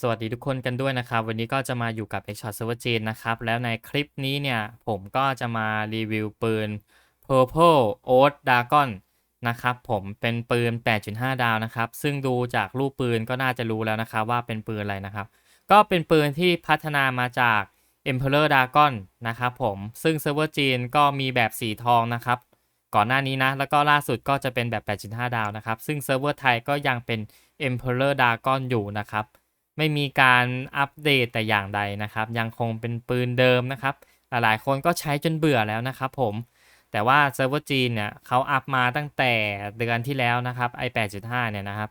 สวัสดีทุกคนกันด้วยนะครับ วันนี้ก็จะมาอยู่กับ x s h o t Server จีนนะครับ แล้วในคลิปนี้เนี่ย ผมก็จะมารีวิวปืน Purple Oath Dragon นะครับผมเป็นปืน 8.5 ดาวนะครับ ซึ่งดูจากรูปปืนก็น่าจะรู้แล้วนะครับ ว่าเป็นปืนอะไรนะครับ ก็เป็นปืนที่พัฒนามาจาก Emperor Dragon นะครับผมซึ่งเซิร์ฟเวอร์จีนก็มีแบบสีทองนะครับ ก่อนหน้านี้นะ แล้วก็ล่าสุดก็จะเป็นแบบ 8.5 ดาวนะครับ ซึ่งเซิร์ฟเวอร์ไทยก็ยังเป็น Emperor Dragon อยู่นะครับ ไม่มีการอัปเดตแต่อย่างใดนะครับ ยังคงเป็นปืนเดิมนะครับ หลายๆคนก็ใช้จนเบื่อแล้วนะครับผมแต่ว่าเซิร์ฟเวอร์จีนเนี่ยเขาอัพมาตั้งแต่เดือนที่แล้วนะครับ i 8.5เนี่ยนะครับ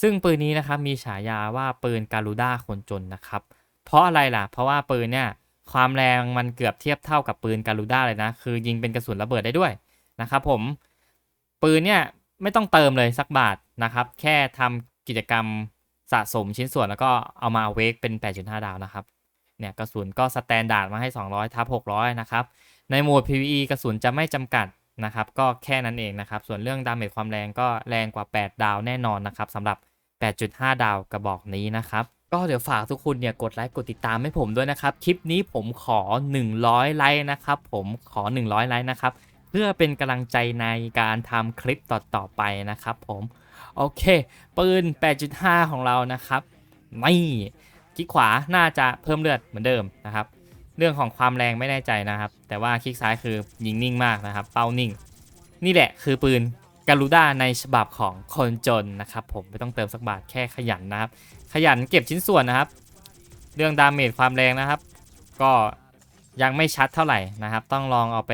ซึ่งปืนนี้นะครับมีฉายาว่าปืนการูด้าคนจนนะครับ เพราะอะไรล่ะ เพราะว่าปืนเนี่ยความแรงมันเกือบเทียบเท่ากับปืนการูด้าเลยนะ คือยิงเป็นกระสุนระเบิดได้ด้วยนะครับผม ปืนเนี่ยไม่ต้องเติมเลยสักบาทนะครับ แค่ทำกิจกรรม สะสมชิ้นส่วนแล้วก็เอามาเวกเป็น 8.5 ดาวนะครับ เนี่ยกระสุนก็สแตนดาร์ดมาให้ 200ทับ600 นะครับ ในโหมด PVE กระสุนจะไม่จำกัดนะครับ ก็แค่นั้นเองนะครับ ส่วนเรื่องดาเมจความแรงก็แรงกว่า 8 ดาวแน่นอนนะครับสำหรับ 8.5 ดาวกระบอกนี้นะครับ ก็เดี๋ยวฝากทุกคนเนี่ยกดไลค์กดติดตามให้ผมด้วยนะครับ คลิปนี้ผมขอ 100 ไลค์นะครับ ผมขอ 100 ไลค์นะครับ เพื่อเป็นกำลังใจในการทำคลิปต่อๆไปนะครับผม โอเค ปืน 8.5 ของเรานะครับ ไม่คลิกขวาน่าจะเพิ่มเลือดเหมือนเดิมนะครับ เรื่องของความแรงไม่แน่ใจนะครับ แต่ว่าคลิกซ้ายคือยิงนิ่งมากนะครับ เป้านิ่ง นี่แหละคือปืนการูด้าในฉบับของคนจนนะครับ ผมไม่ต้องเติมสักบาทแค่ขยันนะครับ ขยันเก็บชิ้นส่วนนะครับ เรื่องดาเมจความแรงนะครับ ก็ยังไม่ชัดเท่าไหร่นะครับ ต้องลองเอาไป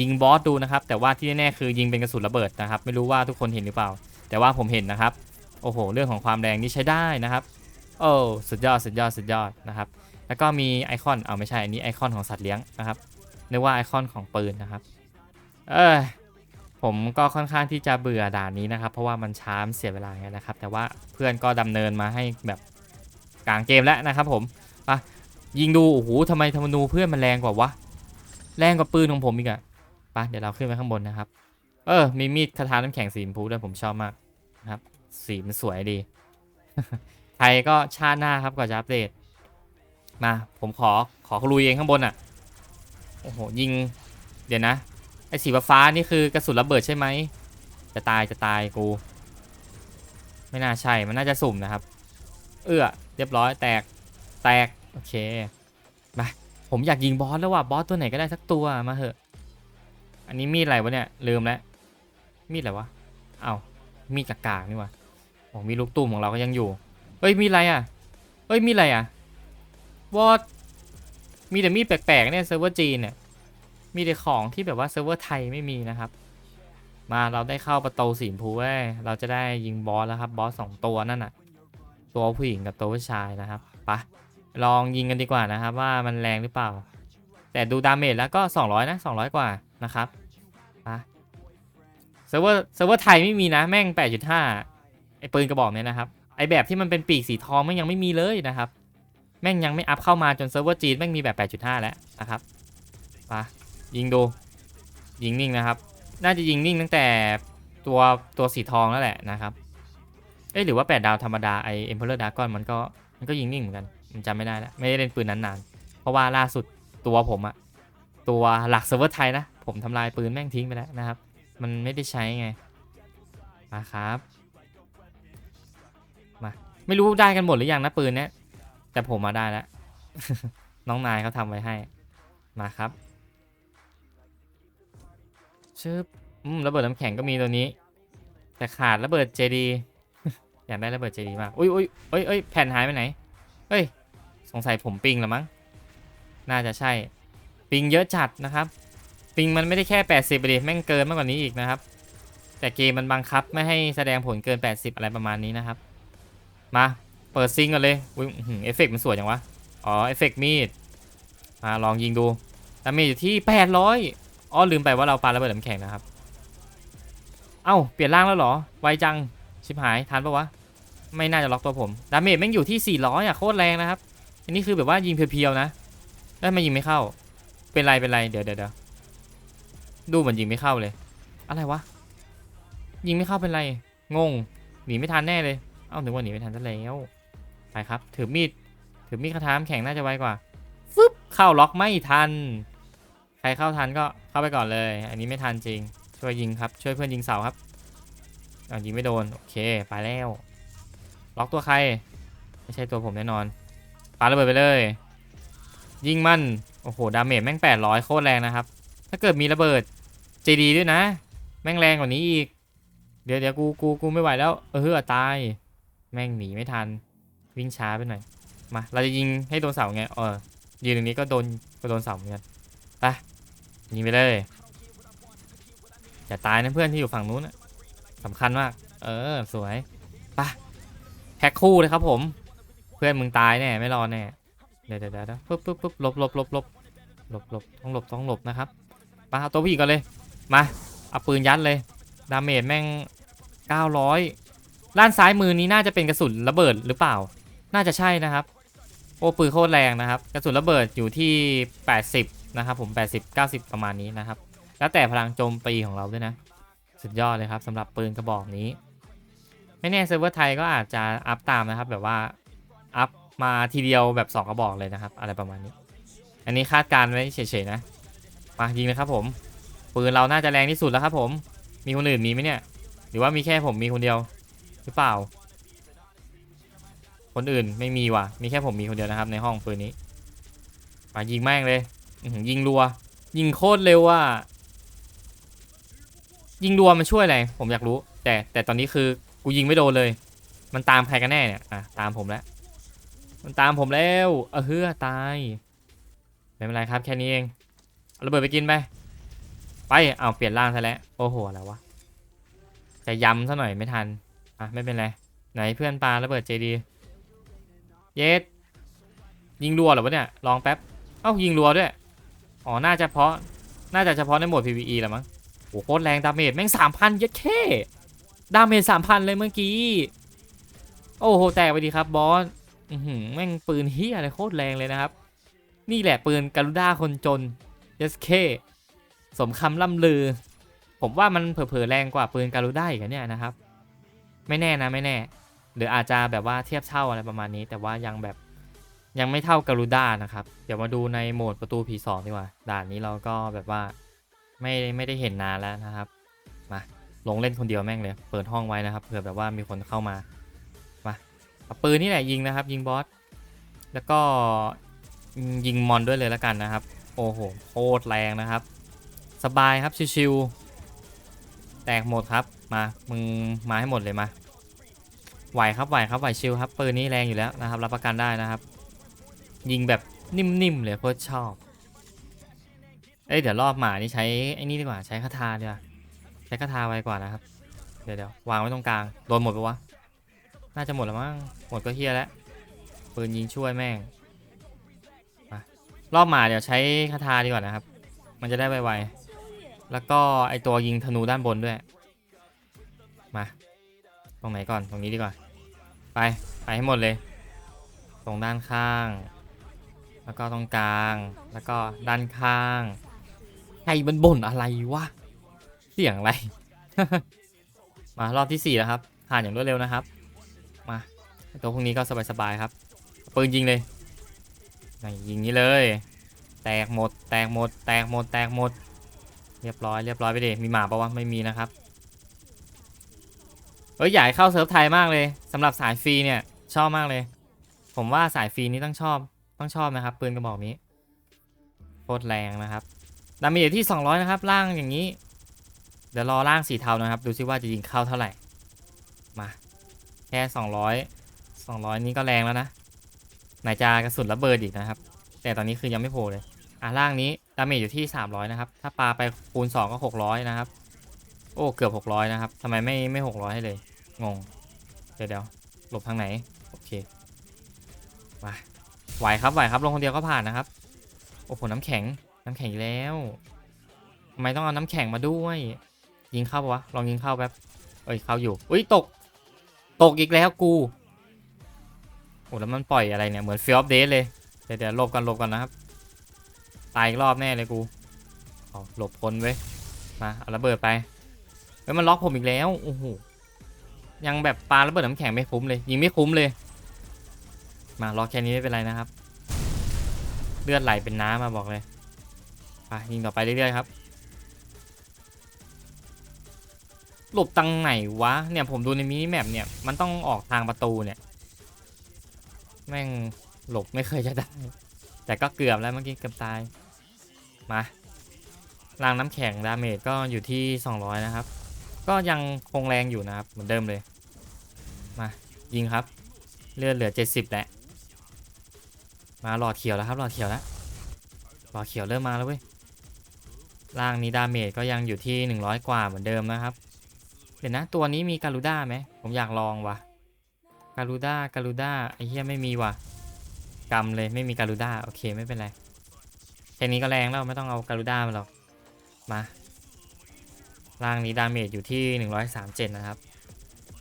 ยิงบอสดูนะครับ แต่ว่าที่แน่ๆคือยิงเป็นกระสุนระเบิดนะครับ ไม่รู้ว่าทุกคนเห็นหรือเปล่า แต่ว่าผมเห็นนะครับ โอ้โห เรื่องของความแรงนี่ใช้ได้นะครับ โอ้สุดยอดสุดยอดสุดยอดนะครับ แล้วก็มีไอคอนเอาไม่ใช่อันนี้ไอคอนของสัตว์เลี้ยงนะครับนึกว่าไอคอนของปืนนะครับ เออผมก็ค่อนข้างที่จะเบื่อด่านนี้นะครับ เพราะว่ามันช้ามเสียเวลาไงนะครับ แต่ว่าเพื่อนก็ดำเนินมาให้แบบกลางเกมแล้วนะครับ ผมไปยิงดูโอ้โหทำไมธนูเพื่อนมันแรงกว่าวะแรงกว่าปืนของผมอีกอะไปเดี๋ยวเราขึ้นไปข้างบนนะครับ เออมีมีดคาถาน้ำแข็งสีชมพูด้วยผมชอบมาก นะครับ สีมันสวยดี ไทยก็ชาติหน้าครับก่อนจะอัปเดต มา ผมขอขอลุยเองข้างบนอะ โอ้โห ยิง เดี๋ยวนะ ไอ้สีฟ้านี่คือกระสุนระเบิดใช่ไหม จะตายจะตายกู ไม่น่าใช่ มันน่าจะสุ่มนะครับ เอื้อ เรียบร้อยแตก แตก โอเค มา ผมอยากยิงบอสแล้วว่ะ บอสตัวไหนก็ได้สักตัวมาเหอะ อันนี้มีดอะไรวะเนี่ย ลืมแล้ว มีดอะไรวะ เอา้า มีดกากๆนี่วะโอ้มีลูกตุ้มของเราก็ยังอยู่ เฮ้ยมีอะไรอะ เฮ้ยมีอะไรอะวอดมีแต่มีดแปลกๆเนี่ยเซิร์ฟเวอร์จีนเนี่ย มีแต่ของที่แบบว่าเซิร์ฟเวอร์ไทยไม่มีนะครับ มาเราได้เข้าประตูสีมพูเว้ยเราจะได้ยิงบอสแล้วครับบอสสองตัวนั่นน่ะ ตัวผู้หญิงกับตัวผู้ชายนะครับไปะลองยิงกันดีกว่านะครับว่ามันแรงหรือเปล่า แต่ดูดาเมจแล้วก็ 200 นะ 200 กว่านะครับ เซิร์ฟเวอร์เซิร์ฟเวอร์ไทยไม่มีนะแม่ง 8.5 ไอปืนกระบอกเนี่ยนะครับ ไอแบบที่มันเป็นปีกสีทองแมันยังไม่มีเลยนะครับ แม่งยังไม่อัพเข้ามาจนเซิร์ฟเวอร์จีนแม่งมีแบบ 8.5 แล้วนะครับปะยิงดู ยิงนิ่งนะครับ น่าจะยิงนิ่งตั้งแต่ตัวตัวสีทองแล้วแหละนะครับ เอ้หรือว่า 8 ดาวธรรมดาไอเอ็มเพลอร์ดากอนมันก็มันก็ยิงนิ่งเหมือนกันมันจำไม่ได้แล้วไม่ได้เล่นปืนนั้นนาน เพราะว่าล่าสุดตัวผมอะตัวหลักเซิร์ฟเวอร์ไทยนะ ผมทำลายปืนแม่งทิ้งไปแล้วนะครับ มันไม่ได้ใช้ไง มาครับ มา ไม่รู้ได้กันหมดหรือยังนะปืนเนี้ย แต่ผมมาได้แล้ว น้องนายเขาทำไว้ให้ มาครับชึบอืมระเบิดน้ำแข็งก็มีตัวนี้ แต่ขาดระเบิดเจดีอยากได้ระเบิดเจดีมาก อุ้ยอุ้ยเอ้ยเอ้ยแผ่นหายไปไหนเฮ้ย สงสัยผมปิงล้วมั้ง น่าจะใช่ ปิงเยอะจัดนะครับ ปิงมันไม่ได้แค่ 80ไปดิแม่งเกินมากกว่านี้อีกนะครับ แต่เกมมันบังคับไม่ให้แสดงผลเกิน 80 อะไรประมาณนี้นะครับ มาเปิดซิงกันเลยอุ้ยเอฟเฟกต์มันสวยจังวะ อ๋อเอฟเฟกต์มีด มาลองยิงดูดาเมจอยู่ที่ 800 อ๋อลืมไปว่าเราปาระเบิดน้ำแข็งนะครับ เอ้าเปลี่ยนร่างแล้วเหรอ ไวจัง ชิบหายทันปะวะ ไม่น่าจะล็อกตัวผม ดาเมจแม่งอยู่ที่ 400อะโคตรแรงนะครับ อันนี้คือแบบว่ายิงเพียวๆนะแล้วทำไมายิงไม่เข้า เป็นไรเป็นไรเดี๋ยวเดี๋ยวเดูเหมือนยิงไม่เข้าเลย อะไรวะ ยิงไม่เข้าเป็นไร งง หนีไม่ทันแน่เลย เอ้าถึงว่าหนีไม่ทันซะแล้ว ไปครับ ถือมีด ถือมีดคาถาน้ำแข็งน่าจะไวกว่า ฟึบ เข้าล็อกไม่ทัน ใครเข้าทันก็เข้าไปก่อนเลย อันนี้ไม่ทันจริง ช่วยยิงครับ ช่วยเพื่อนยิงเสาครับอายิงไม่โดน โอเค ไปแล้ว ล็อกตัวใคร ไม่ใช่ตัวผมแน่นอนปาระเบิดไปเลย ยิงมัน โอ้โห ดาเมจแม่ง800 โคตรแรงนะครับ ถ้าเกิดมีระเบิด JD ด้วยนะ แม่งแรงกว่านี้อีก เดี๋ยวเดี๋ยวกูกูกูไม่ไหวแล้ว เออตาย แม่งหนีไม่ทัน วิ่งช้าไปหน่อย มา เราจะยิงให้โดนเสาไง เออ ยืนตรงนี้ก็โดนก็โดนเสาเหมือนกัน ไป ยิงไปเลย อย่าตายนะเพื่อนที่อยู่ฝั่งนู้นนะสำคัญมาก เออ สวยไปแพ็คคู่เลยครับผม เพื่อนมึงตายแน่ไม่รอแน่ เดี๋ยวเดี๋ยวเดี๋ยวปึ๊บปึ๊บปึ๊บลบหลบหลบหลบหลบหลบต้องหลบต้องหลบนะครับ มาเอาตัวผู้หญิงก่อนเลย มา เอาปืนยัดเลย ดาเมจแม่ง 900ด้านซ้ายมือนี้น่าจะเป็นกระสุนระเบิดหรือเปล่า น่าจะใช่นะครับ โอ้ปืนโคตรแรงนะครับ กระสุนระเบิดอยู่ที่ 80 นะครับผม 80 90 ประมาณนี้นะครับ แล้วแต่พลังโจมตีของเราด้วยนะ สุดยอดเลยครับสำหรับปืนกระบอกนี้ ไม่แน่เซิร์ฟเวอร์ไทยก็อาจจะอัพตามนะครับ แบบว่าอัพมาทีเดียวแบบ 2 กระบอกเลยนะครับ อะไรประมาณนี้ อันนี้คาดการณ์ไว้เฉยๆนะ มายิงเลยครับผมปืนเราน่าจะแรงที่สุดแล้วครับ ผม มีคนอื่นมีไหมเนี่ย หรือว่ามีแค่ผมมีคนเดียว หรือเปล่า คนอื่นไม่มีว่ะ มีแค่ผมมีคนเดียวนะครับ ในห้องปืนนี้มายิงแม่งเลยยิงรัว ยิงโคตรเร็วว่ะยิงรัวมันช่วยอะไรผมอยากรู้ แต่แต่ตอนนี้คือกูยิงไม่โดนเลย มันตามใครกันแน่เนี่ยอะตามผมแล้ว มันตามผมแล้วเออเฮือตายไม่เป็นไรครับแค่นี้เอง ระเบิดไปกินไป ไป เอาเปลี่ยนร่างซะแล้ว โอ้โห อะไรวะ จะย้ำซะหน่อยไม่ทัน อะ ไม่เป็นไร ไหนเพื่อนปลาระเบิดเจดี เยสยิงรัวเหรอวะเนี่ย ลองแป๊บ เอ้ายิงรัวด้วย อ๋อ น่าจะเพาะ น่าจะเฉพาะในโหมด PVE แหละมั้ง โอ้โหโคตรแรงดาเมจแม่งสามพันเยัดแค่ดาเมจสามพันเลยเมื่อกี้ โอ้โห แตกไปดีครับบอสแม่งปืนเฮียอะไรโคตรแรงเลยนะครับ นี่แหละปืนการุด้าคนจน SK สมคำล่ำลือ ผมว่ามันเผลอๆแรงกว่าปืนการุด้าอีกเนี่ยนะครับ ไม่แน่นะไม่แน่ หรืออาจจะแบบว่าเทียบเท่าอะไรประมาณนี้ แต่ว่ายังแบบยังไม่เท่าการุด้านะครับ เดี๋ยวมาดูในโหมดประตูผีสองดีกว่า ด่านนี้เราก็แบบว่าไม่ไม่ได้เห็นนานแล้วนะครับ มาลงเล่นคนเดียวแม่งเลย เปิดห้องไว้นะครับเผื่อแบบว่ามีคนเข้ามา มาเอาปืนนี่แหละยิงนะครับ ยิงบอส แล้วก็ยิงมอนด้วยเลยแล้วกันนะครับ อ้โหโคตรแรงนะครับ สบายครับชิวๆแตกหมดครับมามึงมาให้หมดเลยมาไหวครับไหวครับไหวชิวครับปืนนี้แรงอยู่แล้วนะครับ รับประกันได้นะครับ ยิงแบบนิ่มๆเลยโคตรชอบเอ้ยเดี๋ยวรอบหมานี่ใช้ไอ้นี่ดีกว่าใช้คาถาดีกว่าใช้คาถาไวกว่านะครับ เดี๋ยวเดี๋ยววางไว้ตรงกลางโดนหมดปะวะน่าจะหมดแล้วมั้งหมดก็เฮียแล้วปืนยิงช่วยแม่ง รอบหมาเดี๋ยวใช้คาถาดีกว่านะครับ มันจะได้ไวๆ แล้วก็ไอตัวยิงธนูด้านบนด้วย มา ตรงไหนก่อน ตรงนี้ดีกว่า ไป ไปให้หมดเลย ตรงด้านข้าง แล้วก็ตรงกลาง แล้วก็ด้านข้างใครมันบ่นอะไรวะ เสียงอะไร มารอบที่สี่แล้วครับผ่านอย่างรวดเร็วนะครับ มาตัวพวกนี้ก็สบายๆครับ ปืนยิงเลย ยิงนี้เลย แตกหมด แตกหมด แตกหมด แตกหมด เรียบร้อย เรียบร้อยไปดิมีหมาปะวะ ไม่มีนะครับ เอ้ย อยากให้เข้าเซิร์ฟไทยมากเลยสำหรับสายฟรีเนี่ย ชอบมากเลย ผมว่าสายฟรีนี้ต้องชอบ ต้องชอบนะครับ ปืนกระบอกนี้ โคตรแรงนะครับ ดาเมจอยู่ที่ 200 นะครับ ล่างอย่างนี้ เดี๋ยวรอล่างสีเทานะครับ ดูซิว่าจะยิงเข้าเท่าไหร่ มา แค่ 200 200 นี้ก็แรงแล้วนะ ไหนจะกระสุนระเบิดอีกนะครับ แต่ตอนนี้คือยังไม่โผล่เลยอะล่างนี้ดาเมจอยู่ที่ 300 นะครับ ถ้าปลาไปคูณ 2 ก็ 600 นะครับ โอ้ เกือบ 600 นะครับทำไมไม่ไม่ 600 ให้เลย งง เดี๋ยวเดี๋ยวหลบทางไหน โอเคมาไหวครับไหวครับลงคนเดียวก็ผ่านนะครับ โอ้โหน้ำแข็ง น้ำแข็งอีกแล้วทำไมต้องเอาน้ำแข็งมาด้วย ยิงเข้าปะวะ ลองยิงเข้าแป๊บเอ้ยเข้าอยู่ อุ้ยตก ตกอีกแล้วกู โอ้แล้วมันปล่อยอะไรเนี่ย เหมือนฟิลออฟเดเลย เดี๋ยวเดี๋ยวหลบกันหลบกันนะครับ ตายอีกรอบแน่เลยกูเอาหลบคนไว้มาเอาระเบิดไปเฮ้ยมันล็อกผมอีกแล้วโอ้โหยังแบบปาระเบิดน้ำแข็งไม่คุ้มเลย ยิงไม่คุ้มเลย มารอแค่นี้ไม่เป็นไรนะครับ เลือดไหลเป็นน้ำมาบอกเลยไปยิงต่อไปเรื่อยๆครับหลบตังไหนวะเนี่ยผมดูในมินิแมปเนี่ยมันต้องออกทางประตูเนี่ย แม่งหลบไม่เคยจะได้ แต่ก็เกือบแล้วเมื่อกี้เกือบตาย มาลางน้ำแข็งดาเมจก็อยู่ที่ 200 นะครับ ก็ยังคงแรงอยู่นะครับ เหมือนเดิมเลย มา ยิงครับ เลือดเหลือ 70 แล้ว มาหลอดเขียวแล้วครับหลอดเขียวแล้วหลอดเขียวเริ่มมาแล้วเว้ยล่างนี้ดาเมจก็ยังอยู่ที่ 100 กว่าเหมือนเดิมนะครับ เดี๋ยวนะ ตัวนี้มีการูด้าไหม ผมอยากลองว่ะ การูด้าการูด้าไอ้เหี้ยไม่มีว่ะกำเลยไม่มีการูด้าโอเคไม่เป็นไรแค่นี้ก็แรงแล้วไม่ต้องเอาการูด้ามาหรอกมาร่างนี้ดาเมจอยู่ที่ 137 นะครับ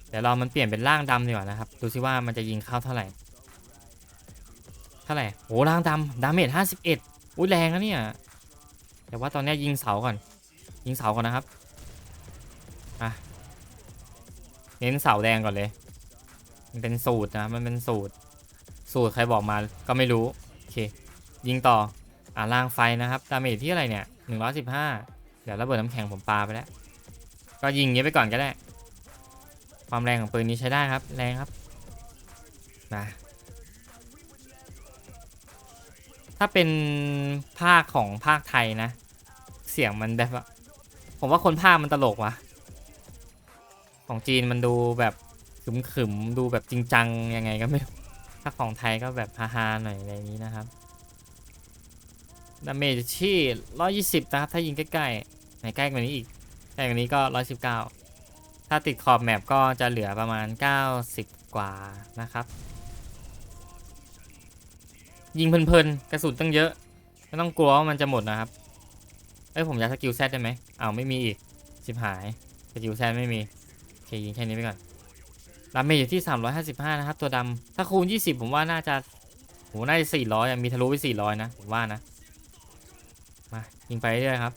เดี๋ยวเรามันเปลี่ยนเป็นร่างดำดีกว่านะครับ ดูซิว่ามันจะยิงเข้าเท่าไหร่ เท่าไหร่โอ้ร่างดำดาเมจ 51 อุ้ยแรงนะเนี่ย แต่ว่าตอนนี้ยิงเสาก่อน ยิงเสาก่อนนะครับ อะ เน้นเสาแดงก่อนเลย มันเป็นสูตรนะ มันเป็นสูตร สูตรใครบอกมาก็ไม่รู้ โอเค ยิงต่อ อ่าล่างไฟนะครับ ดาเมจที่อะไรเนี่ย115เดี๋ยวระเบิดน้ำแข็งผมปาไปแล้ว ก็ยิงอย่างนี้ไปก่อนก็ได้ ความแรงของปืนนี้ใช้ได้ครับ แรงครับนะถ้าเป็นภาคของภาคไทยนะ เสียงมันแบบผมว่าคนภาคมันตลกวะของจีนมันดูแบบ ขึมๆดูแบบจริงจังยังไงก็ไม่ถ้าของไทยก็แบบฮาๆหน่อยอะไรนี้นะครับดาเมจที่120นะครับ ถ้ายิงใกล้ๆไหนใกล้กว่านี้อีกใกล้กว่านี้ก็119ถ้าติดขอบแมปก็จะเหลือประมาณ90กว่านะครับ ยิงเพลินๆกระสุนตั้งเยอะ ไม่ต้องกลัวว่ามันจะหมดนะครับเอ้ยผมยัดสกิลแซดได้ไหมอ้าวไม่มีอีกชิบหายสกิลแซดไม่มีโอเคยิงแค่นี้ไปก่อน ดาเมจอยู่ที่ 355 นะครับ ตัวดำถ้าคูณ 20 ผมว่าน่าจะโหน่าจะ400อะมีทะลุไป 400 นะ ผมว่านะ มายิงไปเรื่อยครับ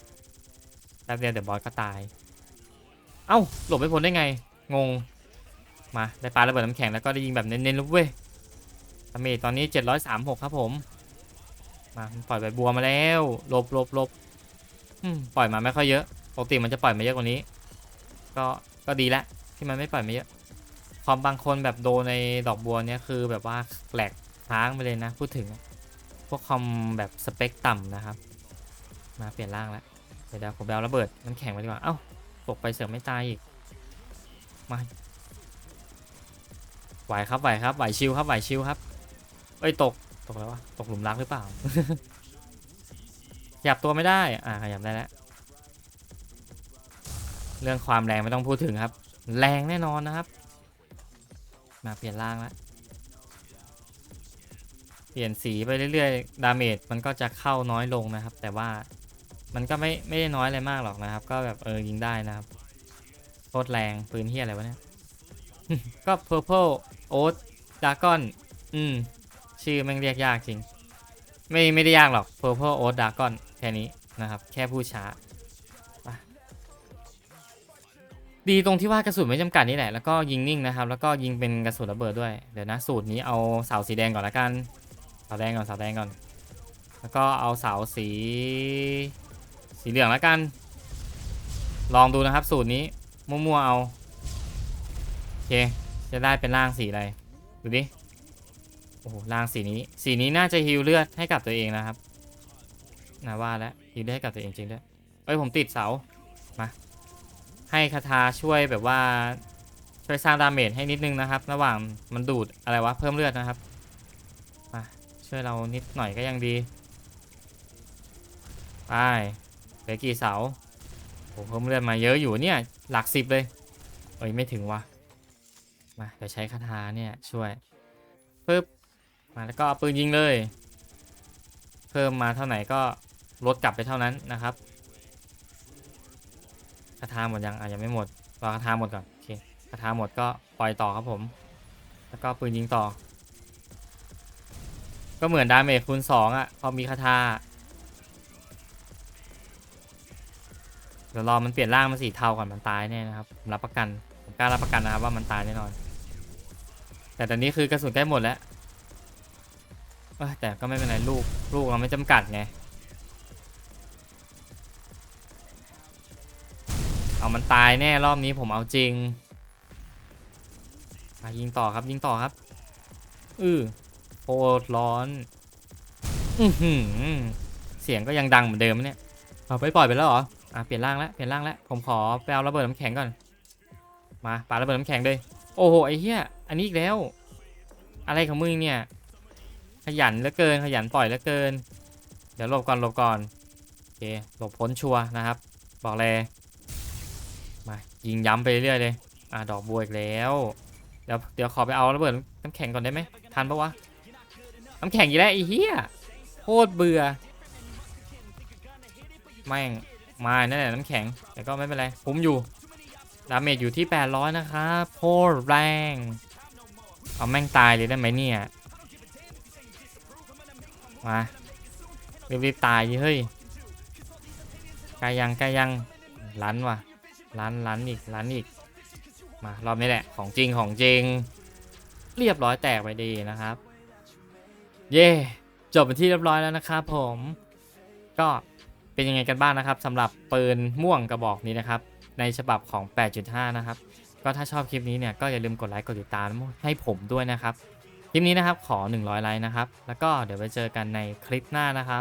แป๊บเดียวเดี๋ยวบอสก็ตาย เอ้า หลบไม่พ้นได้ไง งง มาได้ปาระเบิดน้ำแข็งแล้วก็ได้ยิงแบบเน้นๆลุกเว้ยดาเมจตอนนี้ 736 ครับผม มาปล่อยใบบัวมาแล้วหลบหลบหลบปล่อยมาไม่ค่อยเยอะ ปกติมันจะปล่อยมาเยอะกว่านี้ ก็ ก็ดีละที่มันไม่ปล่อยมาเยอะ คอมบางคนแบบโดนในดอกบัวเนี่ยคือแบบว่าแหลกค้างไปเลยนะ พูดถึง พวกคอมแบบสเปคต่ำนะครับ มาเปลี่ยนร่างแล้วเดี๋ยวผมเอาระเบิดน้ำแข็งมาดีกว่า เอ้าตกไปเสือไม่ตายอีก มา ไหวครับไหวครับไหวชิวครับไหวชิวครับ เอ้ยตกตกแล้ววะตกหลุมรักหรือเปล่าขยับตัวไม่ได้ อ่าขยับได้แล้ว เรื่องความแรงไม่ต้องพูดถึงครับ แรงแน่นอนนะครับ มาเปลี่ยนร่างแล้วเปลี่ยนสีไปเรื่อยๆ ดาเมจมันก็จะเข้าน้อยลงนะครับ แต่ว่ามันก็ไม่ไม่ได้น้อยอะไรมากหรอกนะครับ ก็แบบเออยิงได้นะครับโคตรแรงปืนเฮียอะไรวะเนี่ย ก็ purple oat dragon อืม ชื่อแม่งเรียกยากจริง ไม่ไม่ได้ยากหรอก purple oat dragon แค่นี้นะครับ แค่พูดช้า ดีตรงที่ว่ากระสุนไม่จำกัดนี่แหละ แล้วก็ยิงนิ่งนะครับ แล้วก็ยิงเป็นกระสุนระเบิดด้วย เดี๋ยวนะ สูตรนี้เอาเสาสีแดงก่อนละกัน เสาแดงก่อน เสาแดงก่อน แล้วก็เอาเสาสี สีเหลืองล้วกัน ลองดูนะครับ สูตรนี้ มั่วๆเอา โอเค จะได้เป็นร่างสีอะไร ดูดิ โอ้โหร่างสีนี้ สีนี้น่าจะฮิวเลือดให้กับตัวเองนะครับนะว่าแล้วฮิวเลือดให้กับตัวเองจริงด้วยเอ้ย ผมติดเสา มา ให้คาถาช่วยแบบว่าช่วยสร้างดาเมจให้นิดนึงนะครับ ระหว่างมันดูดอะไรวะเพิ่มเลือดนะครับมาช่วยเรานิดหน่อยก็ยังดีไปเหลือกี่เสาโอ้เพิ่มเลือดมาเยอะอยู่เนี่ยหลักสิบเลยเอ้ยไม่ถึงวะมาเดี๋ยวใช้คาถาเนี่ยช่วยปึ๊บมาแล้วก็เอาปืนยิงเลย เพิ่มมาเท่าไหร่ก็ลดกลับไปเท่านั้นนะครับ คาถาหมดยังอะยังไม่หมดรอคาถาหมดก่อนโอเคคาถาหมดก็ปล่อยต่อครับผม แล้วก็ปืนยิงต่อ ก็เหมือนดาเมจคูณสองอะพอมีคาถาเดี๋ยวรอมันเปลี่ยนร่างมาสีเทาก่อนมันตายแน่นะครับผมรับประกันผมกล้ารับประกันนะครับว่ามันตายแน่นอน แต่ตอนนี้คือกระสุนใกล้หมดแล้วแต่ก็ไม่เป็นไรลูกลูกเราไม่จำกัดไง เอามันตายแน่รอบนี้ผมเอาจริงมายิงต่อครับยิงต่อครับอือโคตรร้อน อือหือเสียงก็ยังดังเหมือนเดิมเนี่ยเอาไปปล่อยไปแล้วเหรออะเปลี่ยนร่างแล้วเปลี่ยนร่างแล้วผมขอไปเอาระเบิดน้ำแข็งก่อน มาปาระเบิดน้ำแข็งเลยโอ้โหไอ้เหี้ยอันนี้อีกแล้ว อะไรของมึงเนี่ย ขยันเหลือเกินขยันปล่อยเหลือเกิน เดี๋ยวหลบก่อนหลบก่อนโอเคหลบพ้นชัวร์นะครับ บอกเลย มายิงย้ำไปเรื่อยเลย อะดอกบัวอีกแล้ว เดี๋ยวเดี๋ยวขอไปเอาระเบิดน้ำแข็งก่อนได้ไหมทันปะวะ น้ำแข็งอีกแล้วไอ้เหี้ยโคตรเบื่อ แม่งมาแน่นแหละน้ำแข็ง แต่ก็ไม่เป็นไรคุ้มอยู่ ดาเมจอยู่ที่ 800 นะครับโคตรแรง เอาแม่งตายเลยได้ไหมเนี่ย มารีบๆตายดิเฮ้ยใกล้ยังใกล้ยังลันว่ะ ลันลันอีกลันอีก มารอบนี้แหละ ของจริงของจริง เรียบร้อยแตกไปดีนะครับ เย่จบเป็นที่เรียบร้อยแล้วนะครับผม ก็เป็นยังไงกันบ้างนะครับสำหรับปืนม่วงกระบอกนี้นะครับ ในฉบับของ 8.5 นะครับ ก็ถ้าชอบคลิปนี้เนี่ยก็อย่าลืมกดไลค์กดติดตามให้ผมด้วยนะครับ คลิปนี้นะครับขอ 100 ไลค์นะครับ แล้วก็เดี๋ยวไปเจอกันในคลิปหน้านะครับ